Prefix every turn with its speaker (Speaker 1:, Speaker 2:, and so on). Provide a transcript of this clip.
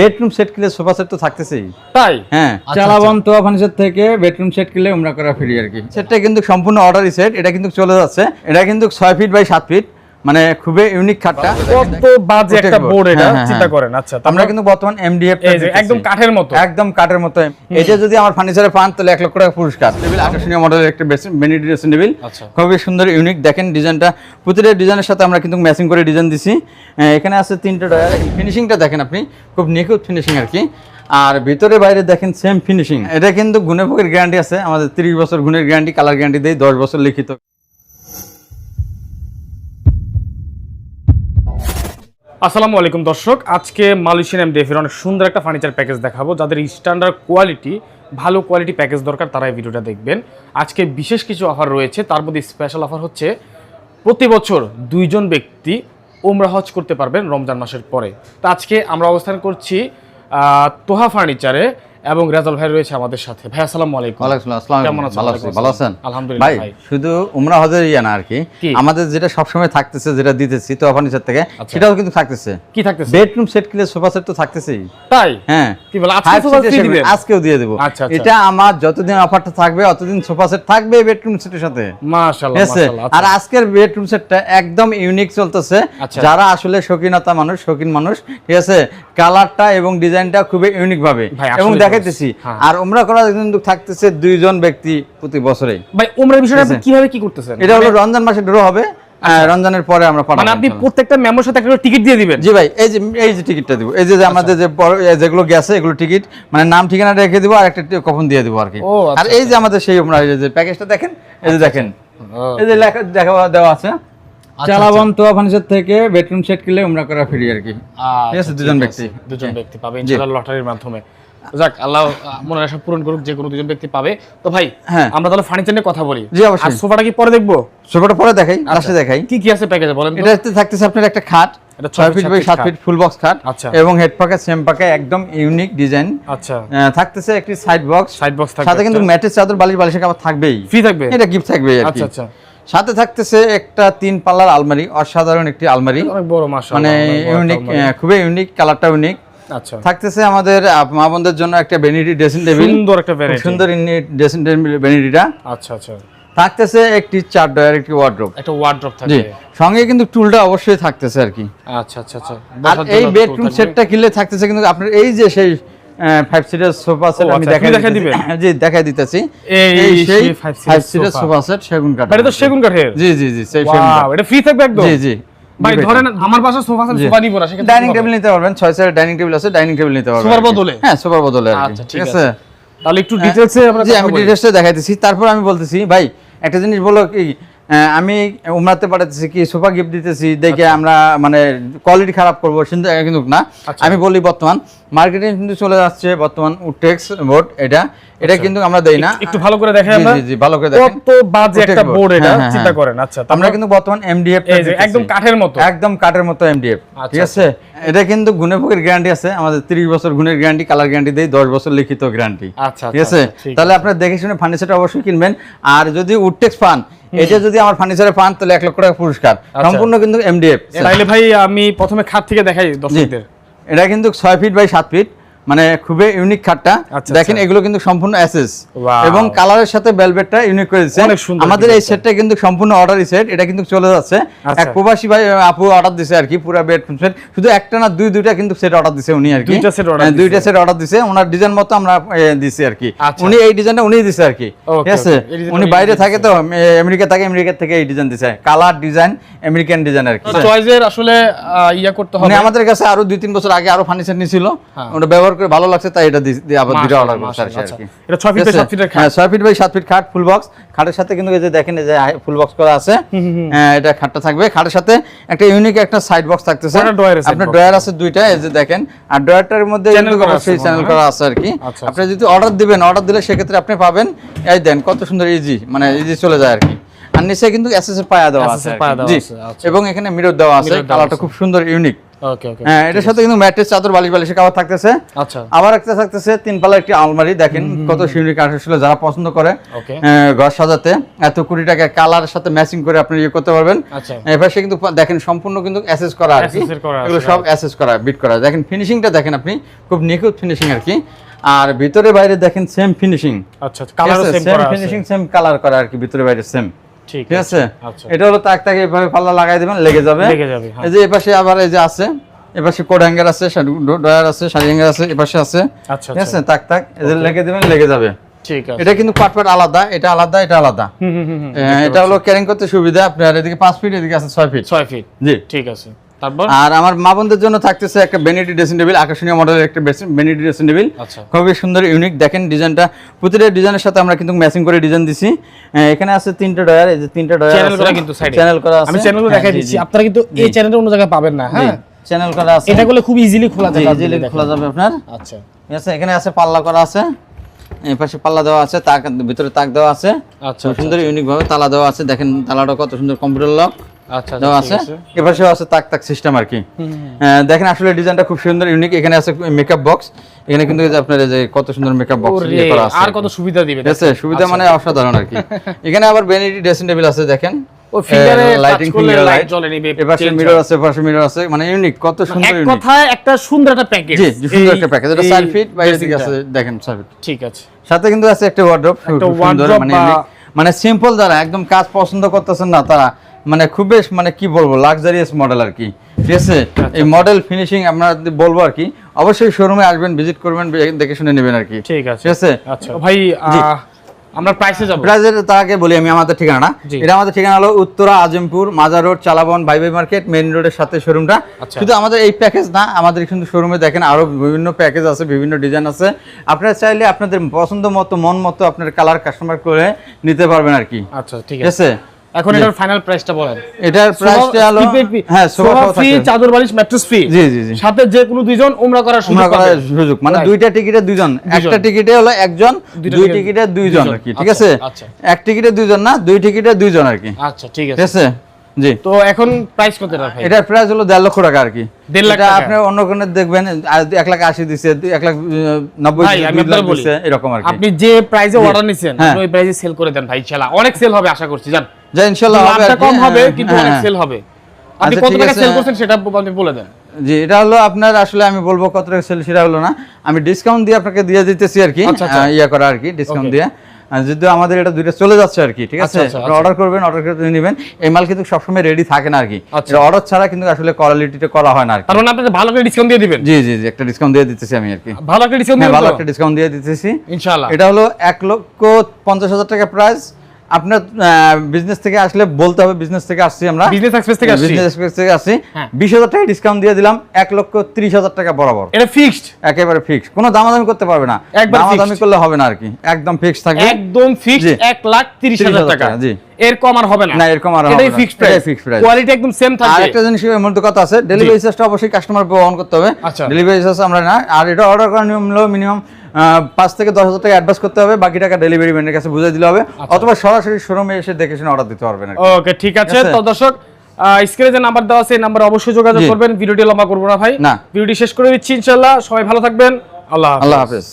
Speaker 1: Bedroom set কিলে sofa set তো থাকতেছেই।
Speaker 2: তাই?
Speaker 1: হ্যাঁ।
Speaker 2: আচ্ছা,
Speaker 1: চালাবন তো ফার্নিচার থেকে বেডরুম সেট কিলে উমরা করা ফ্রি আর কি। সেটটা কিন্তু সম্পূর্ণ অর্ডারই সেট এটা কিন্তু চলে যাচ্ছে। এটা কিন্তু ছয় ফিট বাই সাত ফিট। মানে খুবই ইউনিক খাটটা।
Speaker 2: কত বাজে একটা বোর্ড এটা
Speaker 1: হ্যাঁ, হ্যাঁ,
Speaker 2: চিন্তা
Speaker 1: হ্যাঁ।
Speaker 2: করেন। আচ্ছা
Speaker 1: আমরা কিন্তু বর্তমান এমডিএফ
Speaker 2: এই যে একদম কাঠের মতো।
Speaker 1: একদম কাঠের মতো। এটা যদি আমার ফার্নিচারে পান তাহলে এক লক্ষ টাকা পুরস্কার। টেবিল আকর্ষণীয় মডেলের একটা বেনিটি ড্রেসিং টেবিল। খুবই সুন্দর ইউনিক দেখেন ডিজাইনটা প্রতিটা ডিজাইনের সাথে আমরা কিন্তু ম্যাচিং করে ডিজাইন দিছি। এখানে আছে তিনটে ডয়ার ফিনিশিংটা দেখেন আপনি খুব নিখুঁত ফিনিশিং আর কি। আর ভিতরে বাইরে দেখেন সেম ফিনিশিং এটা কিন্তু গুণে গ্যারান্টি আছে। আমাদের তিরিশ বছর গুণের গ্যারান্টি কালার গ্যারান্টি দেয় দশ বছর লিখিত।
Speaker 2: আসসালামু আলাইকুম দর্শক, আজকে মালয়েশিয়ান এম ডেফের অনেক সুন্দর একটা ফার্নিচার প্যাকেজ দেখাবো, যাদের স্ট্যান্ডার্ড কোয়ালিটি ভালো কোয়ালিটি প্যাকেজ দরকার তারা এই ভিডিওটা দেখবেন। আজকে বিশেষ কিছু অফার রয়েছে, তার মধ্যে স্পেশাল অফার হচ্ছে প্রতি বছর দুইজন ব্যক্তি ওমরা হজ করতে পারবেন রমজান মাসের পরে। তো আজকে আমরা অবস্থান করছি তোহা ফার্নিচারে এবং রেজাল ভাই রয়েছে আমাদের সাথে। ভাই আসসালামু আলাইকুম।
Speaker 1: ওয়ালাইকুম আসসালাম।
Speaker 2: কেমন আছেন?
Speaker 1: ভালো আছি ভালো আছেন?
Speaker 2: আলহামদুলিল্লাহ
Speaker 1: ভাই। শুধু উমরা হজের ইয়া না আর কি? আমাদের যেটা সবসময় থাকতেছে যেটা দিতেছি তো ফার্নিচার থেকে
Speaker 2: আচ্ছা।
Speaker 1: সেটাও কিন্তু থাকতেছে।
Speaker 2: কি থাকতেছে?
Speaker 1: বেডরুম সেট কিনলে সোফা সেট তো থাকতেছেই।
Speaker 2: তাই?
Speaker 1: হ্যাঁ।
Speaker 2: কি বলে আজকে সোফা
Speaker 1: সেট
Speaker 2: দিবেন?
Speaker 1: আজকেও দিয়ে দেবো।
Speaker 2: আচ্ছা, আচ্ছা।
Speaker 1: এটা আমার যতদিন অফারটা থাকবে অতদিন সোফা সেট থাকবে বেডরুম সেটের সাথে।
Speaker 2: মাশাআল্লাহ মাশাআল্লাহ
Speaker 1: আর আজকের বেডরুম সেটটা একদম ইউনিক চলতেছে।
Speaker 2: আচ্ছা।
Speaker 1: যারা আসলে শৌখিনতা মানুষ শৌখিন মানুষ ঠিক আছে? কালারটা এবং ডিজাইনটা খুবই ইউনিক ভাবে। এবং দেখাইতেছি।
Speaker 2: হ্যাঁ।
Speaker 1: আর উমরা করা কিন্তু থাকতেছে দুইজন ব্যক্তি প্রতি বছরে
Speaker 2: ভাই উমরার বিষয়টা আপনি কীভাবে কি করতেছেন?
Speaker 1: এটা হলো রমজান মাসে ড্র হবে রমজানের পরে আমরা পাঠাবো
Speaker 2: মানে আপনি প্রত্যেকটা মেমোর সাথে একটা টিকিট দিয়ে দিবেন?
Speaker 1: জি ভাই এই যে এই যে টিকিটটা দিব। এই যে যে আমাদের যে বড় যেগুলো গেছে এগুলো টিকিট মানে নাম ঠিকানা রেখে দিব আর একটা কখন দিয়ে দিব আর কি।
Speaker 2: আচ্ছা,
Speaker 1: আর এই যে আমাদের সেই আমরা যে প্যাকেজটা দেখেন এই যে দেখেন। এই যে লেখা দেখা দেওয়া আছে। চালাবন তো ফার্নিচার থেকে বেডরুম সেট কিনলে উমরা করা ফ্রি আর কি। ঠিক আছে, দুজন ব্যক্তি।
Speaker 2: দুজন ব্যক্তি পাবে ইনশাআল্লাহ লটারির মাধ্যমে। যাক আল্লাহ মনের আশা পূরণ করুক যে কোনো দুজন ব্যক্তি পাবে। তো ভাই
Speaker 1: হ্যাঁ।
Speaker 2: আমরা তাহলে ফার্নিচার নিয়ে কথা বলি।
Speaker 1: জি, অবশ্যই।
Speaker 2: সোফাটা কি পরে দেখব?
Speaker 1: সোফাটা পরে দেখাই লাস্টে দেখাই।
Speaker 2: কি কি আছে প্যাকেজে বলেন তো?
Speaker 1: এটাতে থাকতেছে আপনার একটা খাট
Speaker 2: এটা ছয়
Speaker 1: ছয়
Speaker 2: ফিট,
Speaker 1: ফিট বাই
Speaker 2: ফিট
Speaker 1: সাত ফিট ফুল বক্স খাট
Speaker 2: আচ্ছা।
Speaker 1: এবং হেড পাকা সেম পাকা একদম ইউনিক ডিজাইন
Speaker 2: আচ্ছা।
Speaker 1: থাকতেছে একটি সাইড বক্স
Speaker 2: সাইড বক্স থাকবে
Speaker 1: সাথে কিন্তু ম্যাটের চাদর বালিশ বালিশের কাপড় থাকবেই।
Speaker 2: ফ্রি থাকবে?
Speaker 1: এটা গিফট থাকবে
Speaker 2: আচ্ছা আচ্ছা।
Speaker 1: সাথে থাকতেছে একটা তিন পাল্লার আলমারি অসাধারণ একটি আলমারি।
Speaker 2: অনেক বড় মাশাআল্লাহ
Speaker 1: মানে ইউনিক খুবই ইউনিক কালারটা ইউনিক
Speaker 2: আচ্ছা
Speaker 1: থাকতেছে আমাদের মা বোনদের জন্য একটা বেনিটি ড্রেসিং টেবিল
Speaker 2: সুন্দর একটা ভ্যারাইটি
Speaker 1: সুন্দর ড্রেসিং টেবিল বেনিটিটা
Speaker 2: আচ্ছা আচ্ছা।
Speaker 1: থাকতেছে একটি চার ডয়ার একটি ওয়ার্ড্রোব
Speaker 2: একটা ওয়ার্ড্রপ
Speaker 1: জি
Speaker 2: থাকবে
Speaker 1: সঙ্গে কিন্তু টুলটা অবশ্যই থাকতেছে আর কি।
Speaker 2: আচ্ছা আচ্ছা আচ্ছা।
Speaker 1: আর এই বেডরুম সেটটা কিনলে থাকতেছে কিন্তু আপনার এই যে সেই ফাইভ সিটার সোফা সেট আমি
Speaker 2: আচ্ছা,
Speaker 1: দেখাই
Speaker 2: দেখাই
Speaker 1: দিতেছি।
Speaker 2: দিবেন?
Speaker 1: জি দেখাই দিতেছি।
Speaker 2: এই
Speaker 1: সেই ফাইভ সিটার সোফা সেট সেগুন কাঠ
Speaker 2: এটা তো সেগুন কাঠের?
Speaker 1: জি জি জি সেই সেগুন কাঠ।
Speaker 2: এটা ফ্রি থাকবে একদম?
Speaker 1: জি জি।
Speaker 2: ভাই ধরেন আমার বাসা সোফা আছে সোফা নিব না
Speaker 1: ডাইনিং টেবিল নিতে পারবেন ছয় সাইড ডাইনিং টেবিল আছে ডাইনিং টেবিল নিতে পারবেন
Speaker 2: সোফার বদলে?
Speaker 1: হ্যাঁ সোফার বদলে আর কি।
Speaker 2: আচ্ছা
Speaker 1: ঠিক আছে?
Speaker 2: তাহলে একটু ডিটেইলসে আমরা
Speaker 1: জি আমি ডিটেইলসে দেখাইতেছি। তারপর আমি বলতেছি ভাই একটা জিনিস বলো কি আমি উমরাতে পাঠাতেছি কি সোফা গিফট দিতেছি দেখে আমরা মানে কোয়ালিটি খারাপ করব কিন্তু না।
Speaker 2: আচ্ছা।
Speaker 1: আমি বলি বর্তমান মার্কেটে কিন্তু চলে যাচ্ছে বর্তমান উটেক্স বোর্ড এটা এটা কিন্তু আমরা দেই না।
Speaker 2: একটু ভালো করে দেখেন
Speaker 1: জি, জি, ভালো করে দেখেন।
Speaker 2: কত বাজে একটা বোর্ড এটা
Speaker 1: হ্যাঁ, হ্যাঁ,
Speaker 2: চিন্তা
Speaker 1: হ্যাঁ।
Speaker 2: করেন। আচ্ছা
Speaker 1: আমরা কিন্তু বর্তমান এমডিএফ
Speaker 2: একদম কাঠের মতো।
Speaker 1: একদম কাঠের মতো এমডিএফ
Speaker 2: আচ্ছা,
Speaker 1: ঠিক আছে? এটা কিন্তু গুণে ভোগের গ্যারান্টি আছে আমাদের 30 বছর গুণের গ্যারান্টি কালার গ্যারান্টি দেই 10 বছর লিখিত গ্যারান্টি
Speaker 2: আচ্ছা,
Speaker 1: ঠিক
Speaker 2: আচ্ছা,
Speaker 1: আছে?
Speaker 2: আচ্ছা,
Speaker 1: তাহলে আপনারা দেখে শুনে ফার্নিচারটা অবশ্যই কিনবেন। আর যদি উডটেক্স পান এটা যদি আমার ফার্নিচারে পান তাহলে এক লক্ষ টাকা পুরস্কার।
Speaker 2: আচ্ছা।
Speaker 1: সম্পূর্ণ কিন্তু এমডিএফ
Speaker 2: তাইলে ভাই আমি প্রথমে খাট থেকে দেখাই দর্শকদের।
Speaker 1: এটা কিন্তু ছয় ফিট বাই সাত ফিট মানে খুবই ইউনিক খাটটা।
Speaker 2: আচ্ছা,
Speaker 1: দেখেন
Speaker 2: আচ্ছা।
Speaker 1: এগুলো কিন্তু সম্পূর্ণ অ্যাসেস এবং কালারের সাথে ভেলভেটটা ইউনিক করে দিচ্ছে আমাদের এই সেটটা কিন্তু সম্পূর্ণ অর্ডারই সেট এটা কিন্তু চলে যাচ্ছে।
Speaker 2: আচ্ছা।
Speaker 1: এক প্রবাসী ভাই আপু অর্ডার দিছে আর কি পুরো বেডরুম সেট শুধু একটা না দুই দুইটা কিন্তু সেট অর্ডার দিছে উনি আর কি।
Speaker 2: দুইটা set order
Speaker 1: হ্যাঁ, দুইটা সেট অর্ডার দিছে। ওনার ডিজাইন মতো আমরা দিছি আর কি। উনি এই ডিজাইনটা উনিই দিছে আর কি। ঠিক আছে? উনি
Speaker 2: উনি
Speaker 1: বাইরে থাকে তো আমেরিকা থাকে আমেরিকা থেকে এই ডিজাইন দিছে। কালার ডিজাইন আমেরিকান ডিজাইন আর কি।
Speaker 2: চয়েসের আসলে ইয়া করতে
Speaker 1: উনি
Speaker 2: হবে।
Speaker 1: আমাদের কাছে আরও দুই তিন বছর আগে আরও ফার্নিচার নিয়েছিল
Speaker 2: হ্যাঁ।
Speaker 1: ওটা ব্যবহার করে ভালো লাগছে তাই এটা দিয়ে আবার দুটো অর্ডার করছে আর কি,
Speaker 2: আচ্ছা। এটা ছয় ফিট বাই
Speaker 1: ঠিক আছে?
Speaker 2: ফিটের খাট।
Speaker 1: হ্যাঁ, ছয় ফিট বাই সাত ফিট খাট ফুল বক্স খাটের সাথে কিন্তু এই যে দেখেন এই যে ফুল বক্স করা আছে। হ্যাঁ, এটা খাটটা থাকবে। খাটের সাথে একটা ইউনিক একটা সাইড বক্স থাকতেছে। আপনার ড্রয়ার আছে দুইটা এই যে দেখেন। আর ড্রয়ারটার মধ্যে চ্যানেল করা আছে আর কি।
Speaker 2: আচ্ছা,
Speaker 1: আপনি যদি অর্ডার দিবেন অর্ডার দিলে সেক্ষেত্রে আপনি পাবেন এই দেন কত সুন্দর ইজি মানে ইজি চলে যায় আর কি। আর নিচে কিন্তু এসএস এর পায়া দেওয়া আছে জি।
Speaker 2: আচ্ছা।
Speaker 1: এবং এখানে মিরর দেওয়া আছে কালারটা খুব সুন্দর ইউনিক হ্যাঁ এটার সাথে কিন্তু ম্যাট্রেস চাদর বালিশ বালিশের কাভার থাকতেছে।
Speaker 2: আচ্ছা।
Speaker 1: আবার একটা থাকতেছে তিন পাল্লা একটি আলমারি দেখেন কত আসলে যারা পছন্দ করে ঘর সাজাতে। এত টাকা কালারের সাথে ম্যাচিং করে আপনি ইয়ে করতে পারবেন।
Speaker 2: আচ্ছা।
Speaker 1: এবার সে কিন্তু দেখেন সম্পূর্ণ কিন্তু অ্যাসেস করা আর কি। এগুলো সব অ্যাসেস করা বিট করা। দেখেন ফিনিশিংটা দেখেন আপনি খুব নিখুঁত ফিনিশিং আর কি। আর ভিতরে বাইরে দেখেন সেম ফিনিশিং
Speaker 2: আচ্ছা কালারও সেম
Speaker 1: ফিনিশিং সেম কালার করা আর কি ভিতরে বাইরে সেম
Speaker 2: ঠিক
Speaker 1: ঠিক আছে।
Speaker 2: আচ্ছা।
Speaker 1: এটা হলো তাক তাকে এভাবে পাল্লা লাগাই দিবেন লেগে যাবে।
Speaker 2: লেগে যাবে হ্যাঁ।
Speaker 1: এই যে এপাশে আবার এই যে আছে এপাশে কোড হ্যাঙ্গার আছে ডয়ার আছে শাড়ি হ্যাঙ্গার আছে এপাশে আছে।
Speaker 2: আচ্ছা
Speaker 1: ঠিক
Speaker 2: আচ্ছা
Speaker 1: আছে? তাক তাক এদের লেগে দিবেন লেগে যাবে।
Speaker 2: ঠিক আছে।
Speaker 1: এটা কিন্তু পাট পাট আলাদা এটা আলাদা এটা আলাদা। এটা হলো ক্যারিং করতে সুবিধা আপনার এদিকে পাঁচ ফিট এদিকে আছে ছয় ফিট।
Speaker 2: ছয় ফিট।
Speaker 1: জি।
Speaker 2: ঠিক আছে। তারপর?
Speaker 1: আর আমার মা বোনদের জন্য থাকতেছে একটা বেনিটি ড্রেসিং টেবিল আকর্ষণীয় মডেলের একটা বেনিটি ড্রেসিং টেবিল
Speaker 2: আচ্ছা।
Speaker 1: খুবই সুন্দর ইউনিক দেখেন ডিজাইনটা প্রতিটা ডিজাইনের সাথে আমরা কিন্তু ম্যাচিং করে ডিজাইন দিছি। এখানে আছে তিনটা ডয়ার এই যে তিনটা ডয়ার
Speaker 2: চ্যানেল করা কিন্তু সাইডে
Speaker 1: চ্যানেল করা আছে।
Speaker 2: আমি চ্যানেলগুলো
Speaker 1: হ্যাঁ,
Speaker 2: দেখাই দিচ্ছি। আপনারা কিন্তু এই চ্যানেলটা অন্য জায়গায় পাবেন না হ্যাঁ?
Speaker 1: চ্যানেল করা আছে।
Speaker 2: এটা করলে খুব ইজিলি খোলা যাবে
Speaker 1: easily খোলা যাবে আপনার।
Speaker 2: আচ্ছা।
Speaker 1: ঠিক আছে এখানে আছে পাল্লা করা আছে। এই পাশে পাল্লা দেওয়া আছে তাক ভিতরে তাক দেওয়া আছে।
Speaker 2: আচ্ছা
Speaker 1: সুন্দর ইউনিক ভাবে তালা দেওয়া আছে। দেখেন তালাটা কত সুন্দর কম্পিউটার লক
Speaker 2: আচ্ছা
Speaker 1: দেওয়া
Speaker 2: আচ্ছা
Speaker 1: আছে? এপাশেও আছে তাক তাক সিস্টেম আর কি। দেখেন আসলে ডিজাইনটা খুব সুন্দর ইউনিক এখানে আছে মেকআপ বক্স এখানে কিন্তু আপনার যে কত সুন্দর মেকআপ বক্স ইয়ে করা আছে।
Speaker 2: আর কত সুবিধা দিবে
Speaker 1: আছে সুবিধা মানে অসাধারণ আর কি। এখানে আবার বেনিটি ড্রেসিং টেবিল আছে দেখেন।
Speaker 2: ও
Speaker 1: লাইটিং
Speaker 2: টাচ লাইট
Speaker 1: লাইট
Speaker 2: জ্বলে নিবে
Speaker 1: এপাশে মিরর আছে এপাশে মিরর আছে। মানে ইউনিক কত সুন্দর
Speaker 2: এক কথায় একটা সুন্দর একটা প্যাকেজ
Speaker 1: জি জি, সুন্দর একটা প্যাকেজ এটা 4 ফিট বাইরে দিকে আছে দেখেন 4 ফিট
Speaker 2: ঠিক আছে।
Speaker 1: সাথে কিন্তু আছে একটা ওয়ার্ড্রপ
Speaker 2: একটা
Speaker 1: সুন্দর মানে। মানে সিম্পল যারা একদম কাজ পছন্দ করতেছেন না তারা মানে খুব বেশ মানে কি বলব লাক্সারিয়াস মডেল আর কি। ঠিক আছে? এই মডেল ফিনিশিং আমরা যদি বলব আর কি অবশ্যই শোরুমে আসবেন ভিজিট করবেন দেখে শুনে নেবেন আর কি।
Speaker 2: ঠিক আছে।
Speaker 1: ঠিক আছে?
Speaker 2: আচ্ছা ভাই আমরা প্রাইসে যাব।
Speaker 1: তার আগে বলি আমি আমাদের ঠিকানা এটা আমাদের ঠিকানা হলো উত্তরা আজিমপুর মাজার রোড চালাবন মার্কেট মেইন রোডের সাথে শোরুমটা
Speaker 2: আচ্ছা।
Speaker 1: শুধু আমাদের এই প্যাকেজ না আমাদের কিন্তু শোরুমে দেখেন আরও বিভিন্ন প্যাকেজ আছে বিভিন্ন ডিজাইন আছে। আপনারা চাইলে আপনাদের পছন্দ মতো মন মতো আপনার কালার কাস্টমার করে নিতে পারবেন আর কি।
Speaker 2: আচ্ছা ঠিক আছে? এখন এটার ফাইনাল প্রাইসটা বলেন।
Speaker 1: এটার প্রাইসটা হলো হ্যাঁ সোফা
Speaker 2: ফ্রি চাদর বালিশ ম্যাট্রেস ফ্রি
Speaker 1: জি জি জি।
Speaker 2: সাথে যে কোনো দুইজন উমরা করার সুযোগ পাবে।
Speaker 1: সুযোগ। মানে দুইটা টিকিটে দুইজন। একটা টিকিটে হলো একজন দুই টিকিটে দুইজন। আর কি ঠিক
Speaker 2: আচ্ছা,
Speaker 1: আছে?
Speaker 2: আচ্ছা।
Speaker 1: এক টিকিটে দুইজন না দুই টিকিটে দুইজন আর কি।
Speaker 2: আচ্ছা ঠিক
Speaker 1: ঠিক
Speaker 2: আছে?
Speaker 1: জি।
Speaker 2: তো এখন প্রাইস কত এটা ভাই?
Speaker 1: এটার প্রাইস হলো দেড় লক্ষ টাকা আর কি।
Speaker 2: দেড় লাখ?
Speaker 1: আপনি অন্য কোনো দেখবেন এক লাখ আশি দিছে এক লাখ নব্বই এরকম আর কি।
Speaker 2: আপনি যে প্রাইসে অর্ডার নিছেন
Speaker 1: হ্যাঁ।
Speaker 2: ওই প্রাইসে সেল করে দেন ভাই ইনশাআল্লাহ। অনেক সেল হবে আশা করছি জান।
Speaker 1: যা ইনশাল্লাহ হবে
Speaker 2: কম হবে
Speaker 1: হ্যাঁ,
Speaker 2: কিন্তু
Speaker 1: হ্যাঁ,
Speaker 2: অনেক
Speaker 1: হ্যাঁ।
Speaker 2: সেল হবে। আপনি
Speaker 1: আচ্ছা,
Speaker 2: কত টাকা সেল করছেন সেটা আপনি বলে দেন।
Speaker 1: জি এটা হলো আপনার আসলে আমি বলব কত টাকা সেল সেটা হলো না। আমি ডিসকাউন্ট দিয়ে আপনাকে দিয়ে দিতেছি আর কি
Speaker 2: আচ্ছা, আচ্ছা।
Speaker 1: ইয়া করা আর কি ডিসকাউন্ট দিয়ে। যদি আমাদের এটা দুইটা চলে যাচ্ছে আর কি ঠিক আছে? অর্ডার করবেন অর্ডার করে নেবেন। এই মাল কিন্তু সবসময় রেডি থাকে না আর কি। অর্ডার ছাড়া কিন্তু আসলে কোয়ালিটিটা করা হয় না আর কি।
Speaker 2: তার মানে আপনি ভালো করে ডিসকাউন্ট দিয়ে দিবেন?
Speaker 1: জি জি জি একটা ডিসকাউন্ট দিয়ে দিতেছি আমি আর কি।
Speaker 2: ভালো একটা ডিসকাউন্ট
Speaker 1: হ্যাঁ ভালো একটা ডিসকাউন্ট দিয়ে দিতেছি।
Speaker 2: ইনশাআল্লাহ।
Speaker 1: এটা হলো এক লক্ষ পঞ্চাশ হাজার টাকা প্রাইস আপনার বিজনেস থেকে আসলে বলতে হবে বিজনেস থেকে আসছি আমরা।
Speaker 2: বিজনেস এক্সপ্রেস থেকে আসছি।
Speaker 1: বিজনেস এক্সপ্রেস থেকে আসছি।
Speaker 2: হ্যাঁ।
Speaker 1: বিশ হাজার টাকা ডিসকাউন্ট দিয়ে দিলাম এক লক্ষ ত্রিশ হাজার টাকা বরাবর।
Speaker 2: এটা ফিক্সড
Speaker 1: একেবারে ফিক্সড কোনো দামাদামি করতে পারবে না।
Speaker 2: একবার
Speaker 1: দামাদামি। করলে হবে না আর কি। একদম ফিক্সড থাকবে।
Speaker 2: একদম ফিক্সড
Speaker 1: জি।
Speaker 2: এক লাখ তিরিশ হাজার টাকা
Speaker 1: জি।
Speaker 2: এর কম আর হবে না।
Speaker 1: না, এর কম আর হবে
Speaker 2: এটাই
Speaker 1: না।
Speaker 2: Fixed price
Speaker 1: fixed price।
Speaker 2: Quality একদম সেম
Speaker 1: আর একটা জিনিস এর মধ্যে কথা আছে ডেলিভারি চার্জটা অবশ্যই কাস্টমার বহন করতে হবে।
Speaker 2: আচ্ছা।
Speaker 1: ডেলিভারি চার্জ আমরা না আর এটা অর্ডার করার নিয়ম হলো মিনিমাম পাঁচ থেকে দশ হাজার টাকা অ্যাডভান্স করতে হবে বাকি টাকা ডেলিভারি ম্যানের কাছে বুঝে দিলে হবে।
Speaker 2: আচ্ছা।
Speaker 1: অথবা সরাসরি শোরুমে এসে দেখে শুনে অর্ডার দিতে পারবেন
Speaker 2: ওকে ঠিক আছে। তো দর্শক স্ক্রিনে যে নাম্বার দেওয়া আছে এই নাম্বারে অবশ্যই যোগাযোগ করবেন। ভিডিওটি লম্বা করব না ভাই। ভিডিওটি শেষ করে দিচ্ছি ইনশাআল্লাহ। সবাই ভালো থাকবেন। আল্লাহ।
Speaker 1: আল্লাহ হাফেজ।